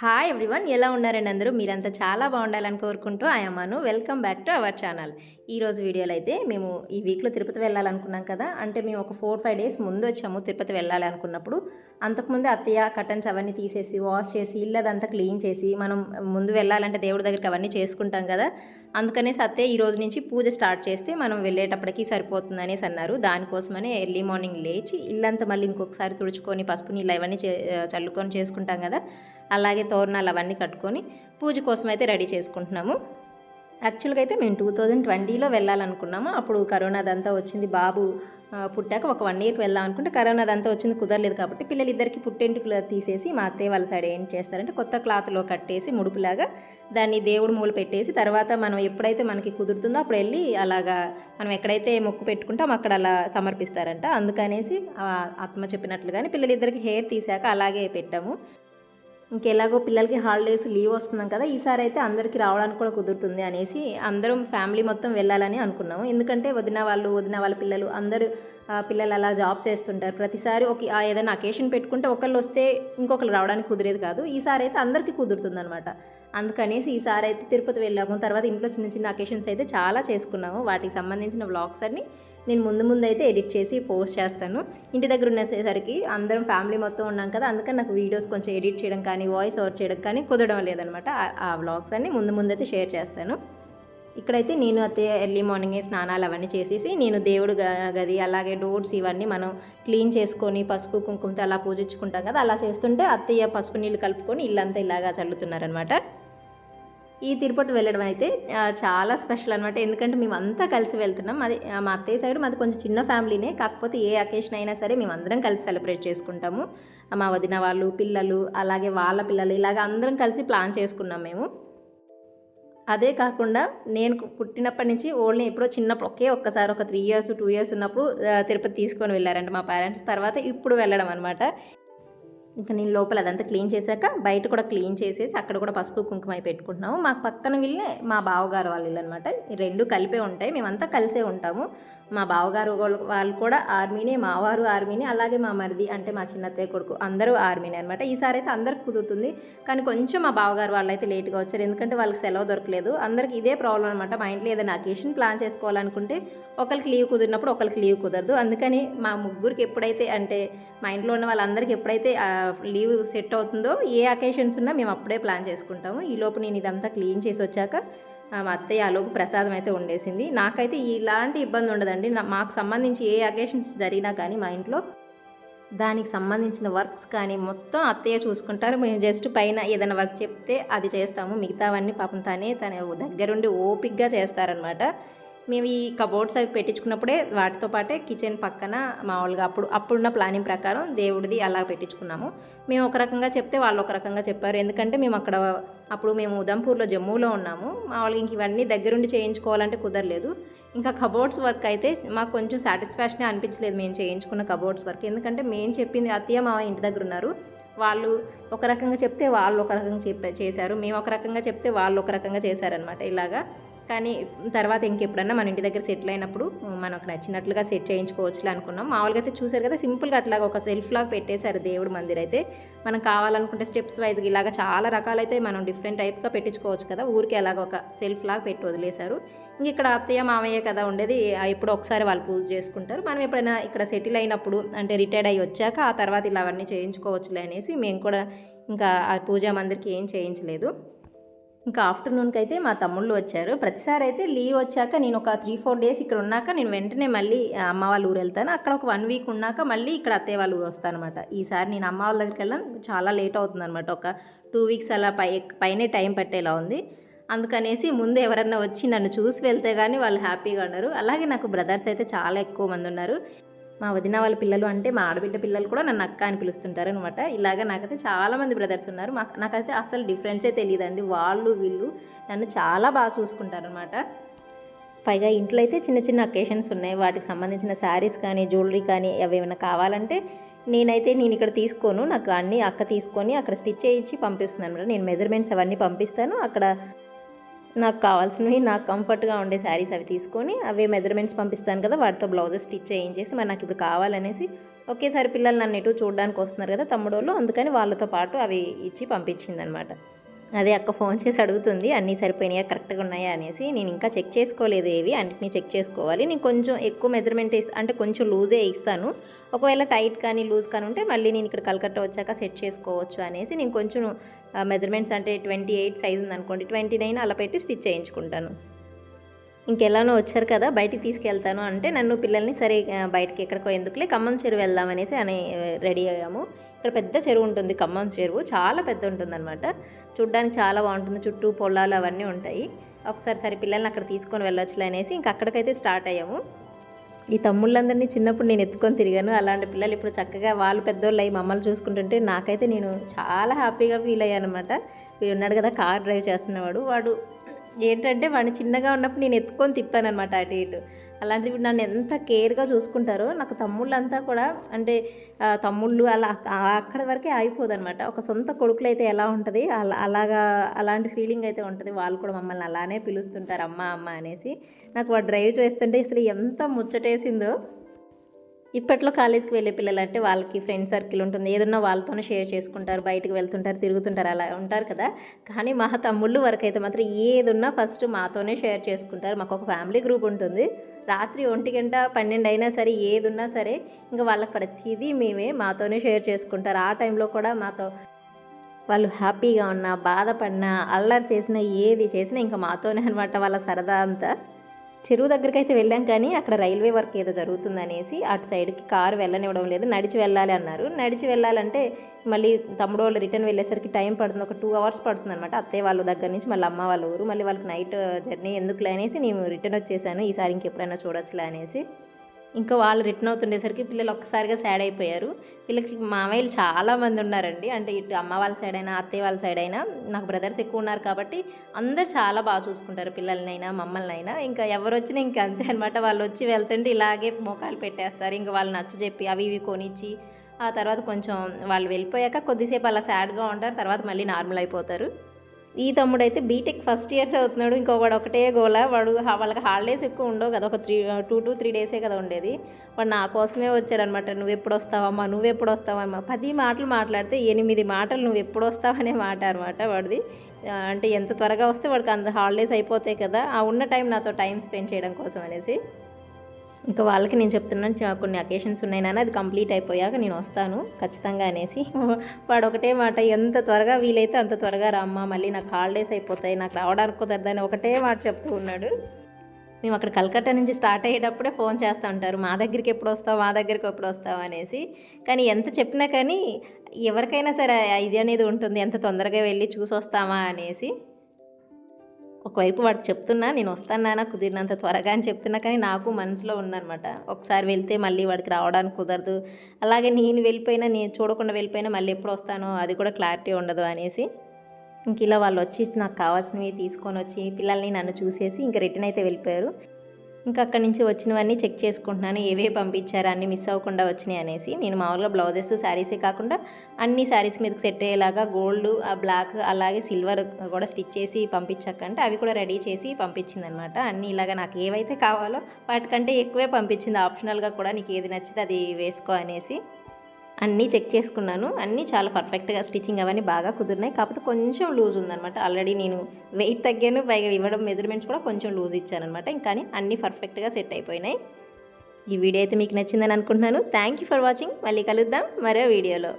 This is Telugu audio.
హాయ్ ఎవ్రీవన్ ఎలా ఉన్నారండి అందరూ? మీరంతా చాలా బాగుండాలని కోరుకుంటూ ఆయమ్మను welcome back to our channel ఈ రోజు వీడియోలో అయితే మేము ఈ వీక్లో తిరుపతి వెళ్ళాలనుకున్నాం కదా అంటే మేము ఒక ఫోర్ ఫైవ్ డేస్ ముందు వచ్చాము తిరుపతి వెళ్ళాలి అనుకున్నప్పుడు అంతకుముందు అత్తయ్య కటన్స్ అవన్నీ తీసేసి వాష్ చేసి ఇల్లు అదంతా క్లీన్ చేసి మనం ముందు వెళ్ళాలంటే దేవుడి దగ్గరికి అవన్నీ చేసుకుంటాం కదా. అందుకనేసి అత్తయ్య ఈ రోజు నుంచి పూజ స్టార్ట్ చేస్తే మనం వెళ్ళేటప్పటికి సరిపోతుంది అనేసి అన్నారు. దానికోసమనే ఎర్లీ మార్నింగ్ లేచి ఇల్లంతా మళ్ళీ ఇంకొకసారి తుడుచుకొని పసుపు నీళ్ళు అవన్నీ చే చల్లుకొని చేసుకుంటాం కదా. అలాగే తోరణాలు అవన్నీ కట్టుకొని పూజ కోసం అయితే రెడీ చేసుకుంటున్నాము. యాక్చువల్గా అయితే మేము టూ థౌజండ్ ట్వంటీలో వెళ్ళాలనుకున్నాము. అప్పుడు కరోనాదంతా వచ్చింది. బాబు పుట్టాక ఒక వన్ ఇయర్కి వెళ్దాం అనుకుంటే కరోనా అదంతా వచ్చింది కుదరలేదు కాబట్టి పిల్లలు ఇద్దరికి పుట్టెంటుకులు తీసేసి మా అత్తయ్య వాళ్ళ సైడ్ ఏం చేస్తారంటే కొత్త క్లాత్లో కట్టేసి ముడుపులాగా దాన్ని దేవుడు మూలు పెట్టేసి తర్వాత మనం ఎప్పుడైతే మనకి కుదురుతుందో అప్పుడు వెళ్ళి అలాగా మనం ఎక్కడైతే మొక్కు పెట్టుకుంటాం అక్కడ అలా సమర్పిస్తారంట. అందుకనేసి ఆత్మ చెప్పినట్లుగానే పిల్లలిద్దరికి హెయిర్ తీసాక అలాగే పెట్టాము. ఇంకెలాగో పిల్లలకి హాలిడేస్ లీవ్ వస్తున్నాం కదా ఈసారి అయితే అందరికీ రావడానికి కూడా కుదురుతుంది అనేసి అందరం ఫ్యామిలీ మొత్తం వెళ్ళాలని అనుకున్నాము. ఎందుకంటే వదిన వాళ్ళు వదిన వాళ్ళ పిల్లలు అందరూ పిల్లలు అలా జాబ్ చేస్తుంటారు. ప్రతిసారి ఒక ఏదైనా అకేషన్ పెట్టుకుంటే ఒకళ్ళు వస్తే ఇంకొకరు రావడానికి కుదిరేది కాదు. ఈసారి అయితే అందరికీ కుదురుతుంది అనమాట అందుకనేసి ఈసారి అయితే తిరుపతి వెళ్ళాము. తర్వాత ఇంట్లో చిన్న చిన్న అకేషన్స్ అయితే చాలా చేసుకున్నాము. వాటికి సంబంధించిన వ్లాగ్స్ అన్ని నేను ముందు ముందు అయితే ఎడిట్ చేసి పోస్ట్ చేస్తాను. ఇంటి దగ్గర ఉన్నసేసరికి అందరం ఫ్యామిలీ మొత్తం ఉన్నాం కదా అందుకని నాకు వీడియోస్ కొంచెం ఎడిట్ చేయడం కానీ వాయిస్ ఓవర్ చేయడం కానీ కుదరడం లేదనమాట. ఆ- వ్లాగ్స్ అన్ని ముందు ముందు అయితే షేర్ చేస్తాను. ఇక్కడైతే నేను అయితే ఎర్లీ మార్నింగే స్నానాలు అవన్నీ చేసేసి నేను దేవుడు గది అలాగే డోర్స్ ఇవన్నీ మనం క్లీన్ చేసుకొని పసుపు కుంకుమతో అలా పూజించుకుంటాం కదా అలా చేస్తుంటే అత్తయ్య పసుపు నీళ్ళు కలుపుకొని ఇల్లంతా ఇలాగా చల్లుతున్నారనమాట. ఈ తిరుపతి వెళ్ళడం అయితే చాలా స్పెషల్ అనమాట ఎందుకంటే మేము అంతా కలిసి వెళ్తున్నాం. అది మా అత్తయ్య సైడ్ మాది కొంచెం చిన్న ఫ్యామిలీనే. కాకపోతే ఏ అకేషన్ అయినా సరే మేము అందరం కలిసి సెలబ్రేట్ చేసుకుంటాము. మా వదిన వాళ్ళు పిల్లలు అలాగే వాళ్ళ పిల్లలు ఇలాగ అందరం కలిసి ప్లాన్ చేసుకున్నాం మేము. అదే కాకుండా నేను పుట్టినప్పటి నుంచి ఓన్లీ ఎప్పుడో చిన్నప్పుడు ఒకే ఒక్కసారి ఒక త్రీ ఇయర్స్ టూ ఇయర్స్ ఉన్నప్పుడు తిరుపతి తీసుకొని వెళ్ళారంట మా పేరెంట్స్. తర్వాత ఇప్పుడు వెళ్ళడం అనమాట ఇంకా నేను లోపల అదంతా క్లీన్ చేశాక బయట కూడా క్లీన్ చేసేసి అక్కడ కూడా పసుపు కుంకుమ పెట్టుకుంటున్నాము. మా పక్కన వీళ్ళే మా బావగారు వాళ్ళు అనమాట రెండు కలిపే ఉంటాయి. మేమంతా కలిసే ఉంటాము. మా బావగారు వాళ్ళు- వాళ్ళు కూడా ఆర్మీనే మావారు ఆర్మీనే అలాగే మా మరిది అంటే మా చిన్నత్తయ్య కొడుకు అందరూ ఆర్మీనే అనమాట ఈసారి అయితే అందరికి కుదురుతుంది. కానీ కొంచెం మా బావగారు వాళ్ళు అయితే లేట్గా వచ్చారు. ఎందుకంటే వాళ్ళకి సెలవు దొరకలేదు. అందరికి ఇదే ప్రాబ్లం అనమాట మా ఇంట్లో ఏదైనా అకేషన్ ప్లాన్ చేసుకోవాలనుకుంటే ఒకరికి లీవ్ కుదిరినప్పుడు ఒకరికి లీవ్ కుదరదు. అందుకని మా ముగ్గురికి ఎప్పుడైతే అంటే మా ఇంట్లో ఉన్న వాళ్ళందరికీ ఎప్పుడైతే లీవ్ సెట్ అవుతుందో ఏ అకేషన్స్ ఉన్నా మేము అప్పుడే ప్లాన్ చేసుకుంటాము. ఈ లోపు నేను ఇదంతా క్లీన్ చేసి వచ్చాక మా అత్తయ్య ఆలోపు ప్రసాదం అయితే ఉండేసింది నాకైతే ఇలాంటి ఇబ్బంది ఉండదండి. నా- మాకు సంబంధించి ఏ అకేషన్స్ జరిగినా కానీ మా ఇంట్లో దానికి సంబంధించిన వర్క్స్ కానీ మొత్తం అత్తయ్య చూసుకుంటారు. మేము జస్ట్ పైన ఏదైనా వర్క్ చెప్తే అది చేస్తాము. మిగతావన్నీ పాపం తనే తన దగ్గరుండి ఓపిక్గా చేస్తారనమాట మేము ఈ కబోర్డ్స్ అవి పెట్టించుకున్నప్పుడే వాటితో పాటే కిచెన్ పక్కన మామూలుగా అప్పుడు అప్పుడున్న ప్లానింగ్ ప్రకారం దేవుడిది అలా పెట్టించుకున్నాము. మేము ఒక రకంగా చెప్తే వాళ్ళు ఒక రకంగా చెప్పారు. ఎందుకంటే మేము అక్కడ అప్పుడు మేము ఉదంపూర్లో జమ్మూలో ఉన్నాము. మామూలుగా ఇంక ఇవన్నీ దగ్గరుండి చేయించుకోవాలంటే కుదరలేదు. ఇంకా కబోర్డ్స్ వర్క్ అయితే మాకు కొంచెం సాటిస్ఫాక్షన్ అనిపించలేదు మేము చేయించుకున్న కబోర్డ్స్ వర్క్ ఎందుకంటే మేము చెప్పింది అత్తయ్య మామ ఇంటి దగ్గర ఉన్నారు. వాళ్ళు ఒక రకంగా చెప్తే వాళ్ళు ఒక రకంగా చెప్ప చేశారు. మేము ఒక రకంగా చెప్తే వాళ్ళు ఒక రకంగా చేశారనమాట ఇలాగా. కానీ తర్వాత ఇంకెప్పుడన్నా మన ఇంటి దగ్గర సెటిల్ అయినప్పుడు మనకు నచ్చినట్లుగా సెట్ చేయించుకోవచ్చులే అనుకున్నాం. మామూలుగా అయితే చూసారు కదా సింపుల్గా అట్లాగా ఒక సెల్ఫ్ లాగా పెట్టేశారు దేవుడు మందిర్ అయితే. మనం కావాలనుకుంటే స్టెప్స్ వైజ్గా ఇలాగ చాలా రకాలైతే మనం డిఫరెంట్ టైప్గా పెట్టించుకోవచ్చు కదా ఊరికి అలాగ ఒక సెల్ఫ్ లాగా పెట్టి వదిలేశారు. ఇంక ఇక్కడ అత్తయ్య మామయ్య కదా ఉండేది ఎప్పుడు ఎప్పుడో ఒకసారి వాళ్ళు పూజ చేసుకుంటారు. మనం ఎప్పుడైనా ఇక్కడ సెటిల్ అయినప్పుడు అంటే రిటైర్డ్ అయ్యి వచ్చాక ఆ తర్వాత ఇలా అవన్నీ చేయించుకోవచ్చులే అనేసి మేము కూడా ఇంకా ఆ పూజా మందిర్కి ఏం చేయించలేదు. ఇంకా ఆఫ్టర్నూన్కి అయితే మా తమ్ముళ్ళు వచ్చారు. ప్రతిసారి అయితే లీవ్ వచ్చాక నేను ఒక త్రీ ఫోర్ డేస్ ఇక్కడ ఉన్నాక నేను వెంటనే మళ్ళీ అమ్మ వాళ్ళ ఊరు వెళ్తాను. అక్కడ ఒక వన్ వీక్ ఉన్నాక మళ్ళీ ఇక్కడ అత్తయ్య వాళ్ళ ఊరు వస్తాను అనమాట ఈసారి నేను అమ్మ వాళ్ళ దగ్గరికి వెళ్ళాను చాలా లేట్ అవుతుంది అనమాట ఒక టూ వీక్స్ అలా పై పైనే టైం పట్టేలా ఉంది. అందుకనేసి ముందు ఎవరన్నా వచ్చి నన్ను చూసి వెళ్తే కానీ వాళ్ళు హ్యాపీగా ఉన్నారు. అలాగే నాకు బ్రదర్స్ అయితే చాలా ఎక్కువ మంది ఉన్నారు. మా వదిన వాళ్ళ పిల్లలు అంటే మా ఆడబిడ్డ పిల్లలు కూడా నన్ను అక్క అని పిలుస్తుంటారు అనమాట ఇలాగ నాకైతే చాలా మంది బ్రదర్స్ ఉన్నారు. మాకు నాకైతే అసలు డిఫరెన్సే తెలియదండి. వాళ్ళు వీళ్ళు నన్ను చాలా బాగా చూసుకుంటారనమాట పైగా ఇంట్లో అయితే చిన్న చిన్న అకేషన్స్ ఉన్నాయి. వాటికి సంబంధించిన శారీస్ కానీ జ్యువెలరీ కానీ అవి ఏమైనా కావాలంటే నేనైతే నేను ఇక్కడ తీసుకోను. నాకు అన్నీ అక్క తీసుకొని అక్కడ స్టిచ్ చేయించి పంపిస్తున్నాను అనమాట నేను మెజర్మెంట్స్ అవన్నీ పంపిస్తాను. అక్కడ నాకు కావాల్సినవి నాకు కంఫర్ట్గా ఉండే శారీస్ అవి తీసుకొని అవే మెజర్మెంట్స్ పంపిస్తాను కదా వాటితో బ్లౌజెస్ స్టిచ్ చేయించేసి మరి నాకు ఇప్పుడు కావాలనేసి ఒకేసారి పిల్లలు నన్ను ఎటు చూడడానికి వస్తున్నారు కదా తమ్ముడోళ్ళు వాళ్ళు అందుకని వాళ్ళతో పాటు అవి ఇచ్చి పంపించింది అనమాట అదే అక్క ఫోన్ చేసి అడుగుతుంది అన్నీ సరిపోయినాయా కరెక్ట్గా ఉన్నాయా? అనేసి నేను ఇంకా చెక్ చేసుకోలేదు ఏవి అన్నిటినీ చెక్ చేసుకోవాలి నేను కొంచెం ఎక్కువ మెజర్మెంట్ ఇస్తా అంటే కొంచెం లూజే ఇస్తాను. ఒకవేళ టైట్ కానీ లూజ్ కానీ ఉంటే మళ్ళీ నేను ఇక్కడ కలకత్తా వచ్చాక సెట్ చేసుకోవచ్చు అనేసి నేను కొంచెం మెజర్మెంట్స్ అంటే ట్వంటీ ఎయిట్ సైజ్ ఉందనుకోండి ట్వంటీ నైన్ అలా పెట్టి స్టిచ్ చేయించుకుంటాను. ఇంకెలానో వచ్చారు కదా బయటికి తీసుకెళ్తాను అంటే నన్ను పిల్లల్ని సరే బయటకి బయటికి ఎక్కడికో ఎందుకులే ఖమ్మం చెరువు వెళ్దామనేసి అని రెడీ అయ్యాము. ఇక్కడ పెద్ద చెరువు ఉంటుంది ఖమ్మం చెరువు చాలా పెద్ద ఉంటుందన్నమాట. చూడ్డానికి చాలా బాగుంటుంది చుట్టూ పొలాలు అవన్నీ ఉంటాయి. ఒకసారి సరే పిల్లల్ని అక్కడ తీసుకొని వెళ్ళొచ్చులే అనేసి ఇంక అక్కడికైతే స్టార్ట్ అయ్యాము. ఈ తమ్ముళ్ళందరినీ చిన్నప్పుడు నేను ఎత్తుకొని తిరిగాను. అలాంటి పిల్లలు ఇప్పుడు చక్కగా వాళ్ళు పెద్దోళ్ళు అయ్యి మమ్మల్ని చూసుకుంటుంటే నాకైతే నేను చాలా హ్యాపీగా ఫీల్ అయ్యాను అనమాట వీడు ఉన్నాడు కదా కార్ డ్రైవ్ చేస్తున్నవాడు. వాడు ఏంటంటే వాడిని చిన్నగా ఉన్నప్పుడు నేను ఎత్తుకొని తిప్పాను అనమాట అటు ఇటు. అలాంటివి నన్ను ఎంత కేర్గా చూసుకుంటారో నాకు తమ్ముళ్ళంతా కూడా అంటే తమ్ముళ్ళు అలా అక్కడి అక్కడ వరకే అయిపోదనమాట ఒక సొంత కొడుకులు అయితే ఎలా ఉంటుంది? అలా అలాగా అలాంటి ఫీలింగ్ అయితే ఉంటుంది. వాళ్ళు కూడా మమ్మల్ని అలానే పిలుస్తుంటారు అమ్మ అమ్మ అనేసి. నాకు వాడు డ్రైవ్ చేస్తుంటే అసలు ఎంత ముచ్చటేసిందో. ఇప్పట్లో కాలేజీకి వెళ్ళే పిల్లలు అంటే వాళ్ళకి ఫ్రెండ్ సర్కిల్ ఉంటుంది. ఏదన్నా వాళ్ళతోనే షేర్ చేసుకుంటారు బయటకు వెళ్తుంటారు తిరుగుతుంటారు అలా ఉంటారు కదా. కానీ మా తమ్ముళ్ళు వరకు అయితే మాత్రం ఏదున్నా ఫస్ట్ మాతోనే షేర్ చేసుకుంటారు. మాకు ఒక ఫ్యామిలీ గ్రూప్ ఉంటుంది. రాత్రి ఒంటి గంట పన్నెండు అయినా సరే ఏది సరే ఇంకా వాళ్ళకి ప్రతిదీ మేమే మాతోనే షేర్ చేసుకుంటారు. ఆ టైంలో కూడా మాతో వాళ్ళు హ్యాపీగా ఉన్నా బాధపడినా అల్లరి చేసినా ఏది చేసినా ఇంకా మాతోనే అనమాట వాళ్ళ సరదా అంతా. చెరువు దగ్గరికి అయితే వెళ్ళాం కానీ అక్కడ రైల్వే వర్క్ ఏదో జరుగుతుందనేసి అటు సైడ్కి కారు వెళ్ళనివ్వడం లేదు. నడిచి వెళ్ళాలి అన్నారు. నడిచి వెళ్ళాలంటే మళ్ళీ తమ్ముడు వాళ్ళు రిటర్న్ వెళ్ళేసరికి టైం పడుతుంది. ఒక టూ అవర్స్ పడుతుంది అనమాట అత్తయ్య వాళ్ళ దగ్గర నుంచి మళ్ళీ అమ్మ వాళ్ళ ఊరు. మళ్ళీ వాళ్ళకి నైట్ జర్నీ ఎందుకులే అనేసి నేను రిటర్న్ వచ్చేసాను. ఈసారి ఇంకెప్పుడైనా చూడొచ్చులే అనేసి ఇంకా వాళ్ళు రిటర్న్ అవుతుండేసరికి పిల్లలు ఒక్కసారిగా సాడ్ అయిపోయారు. వీళ్ళకి మామయ్యలు చాలా మంది ఉన్నారండి. అంటే ఇటు అమ్మ వాళ్ళ సైడ్ అయినా అత్తయ్య వాళ్ళ సైడ్ అయినా నాకు బ్రదర్స్ ఎక్కువ ఉన్నారు కాబట్టి అందరు చాలా బాగా చూసుకుంటారు పిల్లలనైనా మమ్మల్ని అయినా ఇంకా ఎవరు వచ్చినా ఇంకా అంతే అనమాట వాళ్ళు వచ్చి వెళ్తుంటే ఇలాగే మోకాలు పెట్టేస్తారు. ఇంకా వాళ్ళు నచ్చ చెప్పి అవి ఇవి కొనిచ్చి ఆ తర్వాత కొంచెం వాళ్ళు వెళ్ళిపోయాక కొద్దిసేపు అలా సాడ్గా ఉంటారు. తర్వాత మళ్ళీ నార్మల్ అయిపోతారు. ఈ తమ్ముడు అయితే బీటెక్ ఫస్ట్ ఇయర్ చదువుతున్నాడు. ఇంకో వాడు ఒకటే గోల వాడు వాళ్ళకి హాలిడేస్ ఎక్కువ ఉండవు కదా. ఒక త్రీ టూ టు త్రీ డేసే కదా ఉండేది. వాడు నా కోసమే వచ్చాడనమాట నువ్వు ఎప్పుడు వస్తావమ్మా నువ్వు ఎప్పుడు వస్తావమ్మా పది మాటలు మాట్లాడితే ఎనిమిది మాటలు నువ్వు ఎప్పుడు వస్తావనే మాట అనమాట వాడిది. అంటే ఎంత త్వరగా వస్తే వాడికి అంత హాలిడేస్ అయిపోతాయి కదా. ఆ ఉన్న టైం నాతో టైం స్పెండ్ చేయడం కోసం అనేసి. ఇంకా వాళ్ళకి నేను చెప్తున్నాను కొన్ని అకేషన్స్ ఉన్నాయి నాన్న అది కంప్లీట్ అయిపోయాక నేను వస్తాను ఖచ్చితంగా అనేసి. వాడు ఒకటే మాట ఎంత త్వరగా వీలైతే అంత త్వరగా రామ్మా మళ్ళీ నాకు హాలిడేస్ అయిపోతాయి నాకు రావడానికి కుదరదని ఒకటే మాట చెప్తూ ఉన్నాడు. మేము అక్కడ కలకత్తా నుంచి స్టార్ట్ అయ్యేటప్పుడే ఫోన్ చేస్తూ ఉంటారు మా దగ్గరికి ఎప్పుడు వస్తావు మా దగ్గరికి ఎప్పుడు వస్తావు అనేసి. కానీ ఎంత చెప్పినా కానీ ఎవరికైనా సరే ఇది అనేది ఉంటుంది ఎంత తొందరగా వెళ్ళి చూసి వస్తామా అనేసి. ఒకవైపు వాడు చెప్తున్నా నేను వస్తాను నాన్న కుదిరినంత త్వరగా అని చెప్తున్నా కానీ నాకు మనసులో ఉందన్నమాట. ఒకసారి వెళ్తే మళ్ళీ వాడికి రావడానికి కుదరదు. అలాగే నేను వెళ్ళిపోయినా నేను చూడకుండా వెళ్ళిపోయినా మళ్ళీ ఎప్పుడు వస్తానో అది కూడా క్లారిటీ ఉండదు అనేసి ఇంక ఇలా వాళ్ళు వచ్చి నాకు కావాల్సినవి తీసుకొని వచ్చి పిల్లల్ని నన్ను చూసేసి ఇంక రిటర్న్ అయితే వెళ్ళిపోయారు. ఇంకా అక్కడి నుంచి వచ్చినవన్నీ చెక్ చేసుకుంటున్నాను. ఏవే పంపించారు అన్నీ మిస్ అవ్వకుండా వచ్చినాయి అనేసి. నేను మామూలుగా బ్లౌజెస్ శారీసే కాకుండా అన్ని శారీస్ మీదకి సెట్ అయ్యేలాగా గోల్డ్ ఆ బ్లాక్ అలాగే సిల్వర్ కూడా స్టిచ్ చేసి పంపించకంటే అవి కూడా రెడీ చేసి పంపించింది అనమాట అన్నీ ఇలాగా నాకు ఏవైతే కావాలో వాటికంటే ఎక్కువే పంపించింది. ఆప్షనల్గా కూడా నీకు ఏది నచ్చితే అది వేసుకో అనేసి. అన్నీ చెక్ చేసుకున్నాను. అన్నీ చాలా పర్ఫెక్ట్గా స్టిచ్చింగ్ అవన్నీ బాగా కుదిరినాయి. కాకపోతే కొంచెం లూజ్ ఉందన్నమాట. ఆల్రెడీ నేను వెయిట్ తగ్గాను పైగా ఇవ్వడం మెజర్మెంట్స్ కూడా కొంచెం లూజ్ ఇచ్చానమాట ఇంకా అన్నీ పర్ఫెక్ట్గా సెట్ అయిపోయినాయి. ఈ వీడియో అయితే మీకు నచ్చిందని అనుకుంటున్నాను. థ్యాంక్ యూ ఫర్ వాచింగ్ మళ్ళీ కలుద్దాం మరో వీడియోలో.